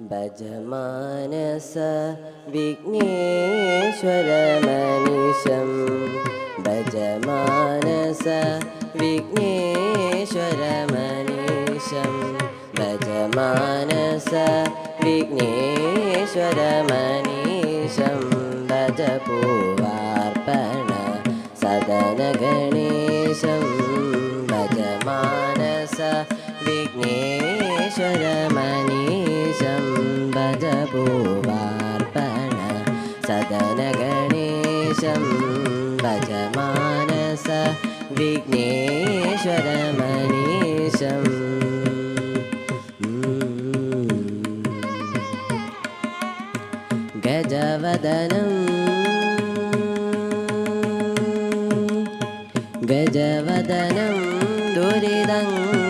ഭജ മാനസ വിഘ്നേശ്വരമനിശം. ഭജ മാനസ വിഘ്നേശ്വരമനിശം. ഭജ മാനസ വിഘ്നേശ്വരമനിശം. ഭജ പൂവാർപ്പണ സദനഗണ विघ्नेश्वरमनीषं भजपूवार्पण सदनगणेशं भजमानस विघ्नेश्वर मनीषम् गजवदनं। गजवदनं दुरिदम्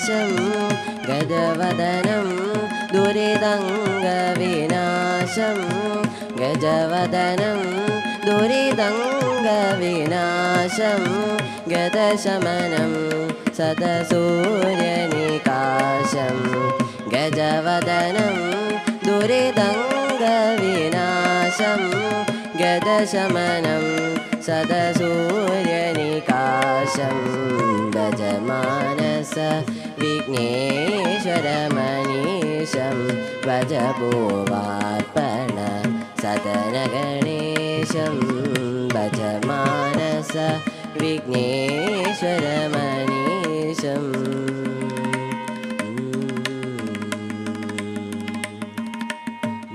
दुरिदङ्गविनाशं गजवदनं दुरिदङ्गविनाशं गजवदनं दुरिदङ्गविनाशं गतशमनं सदसूर्यनिकाशं गजवदनं दुरिदङ्गविनाशं गदशमनं सदसूर्यनिकाशं भजमानस विघ्नेश्वरमनीशं भजभूवार्पण सदनगणेशं भजमानस विघ्नेश्वरमनीशम्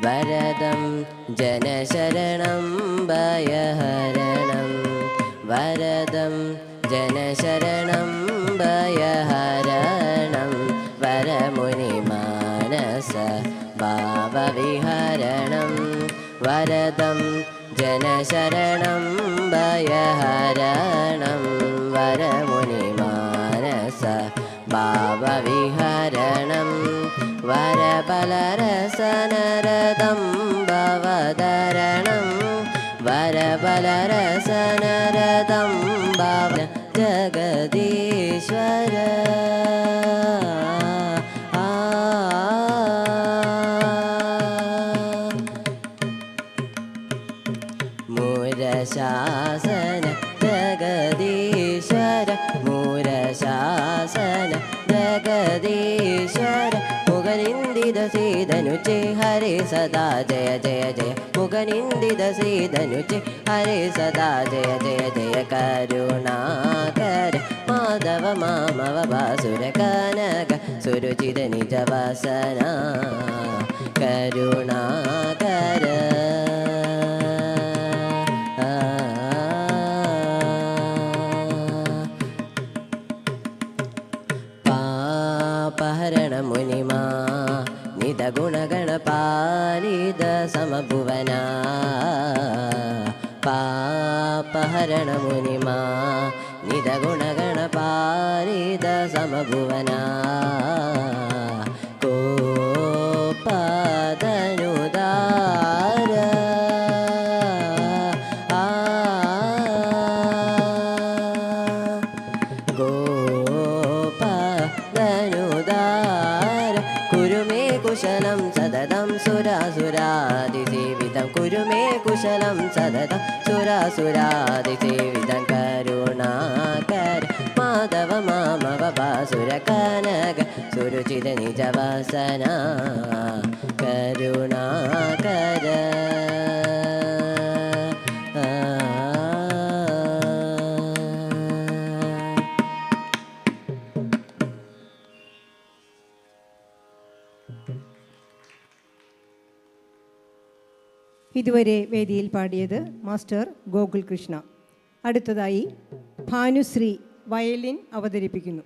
वरदं जनशरणं भयहरणं। वरदं जनशरणं भयहरणं ശരദം ജനശരണം ഭയഹരണം വരമുനിമാനസ ഭാവവിഹരണം വരബലരസനരദം ഭവതരണം വരബലരസനരദം മൂലശാസന ജഗദീശ്വര മുരശാസന ജഗദീശ്വര. മുഖനിന്ദിത സീതനുചി ഹരി സദാ ജയ ജയ ജയ. മുഖനിന്ദിത സീതനുചി ഹരി സദാ ജയ ജയ ജയ. കരുണാകര മാധവ മാമവ വാസുര കനക സുരുചിത നിജവാസന കരുണാകര. ಪಾಲಿದ ಗುಣಗಣ ಪಾಲಿದ ಸಮಭುವನ. ಪಾಪಹರಣ ಮುನಿಮಾ ನಿದ ಗುಣಗಣ ಪಾಲಿದ ಸಮಭುವನಾ. ശാസനം സതതം സുരാസുരാതിസേവിതം കരുണാകര മാധവ മാമവ ബാസുര കനക സുരുചിത നിജവാസന കരുണാകര ഇതുവരെ വേദിയിൽ പാടിയത് മാസ്റ്റർ ഗോകുൽ കൃഷ്ണ അടുത്തതായി ഭാനുശ്രീ വയലിൻ അവതരിപ്പിക്കുന്നു.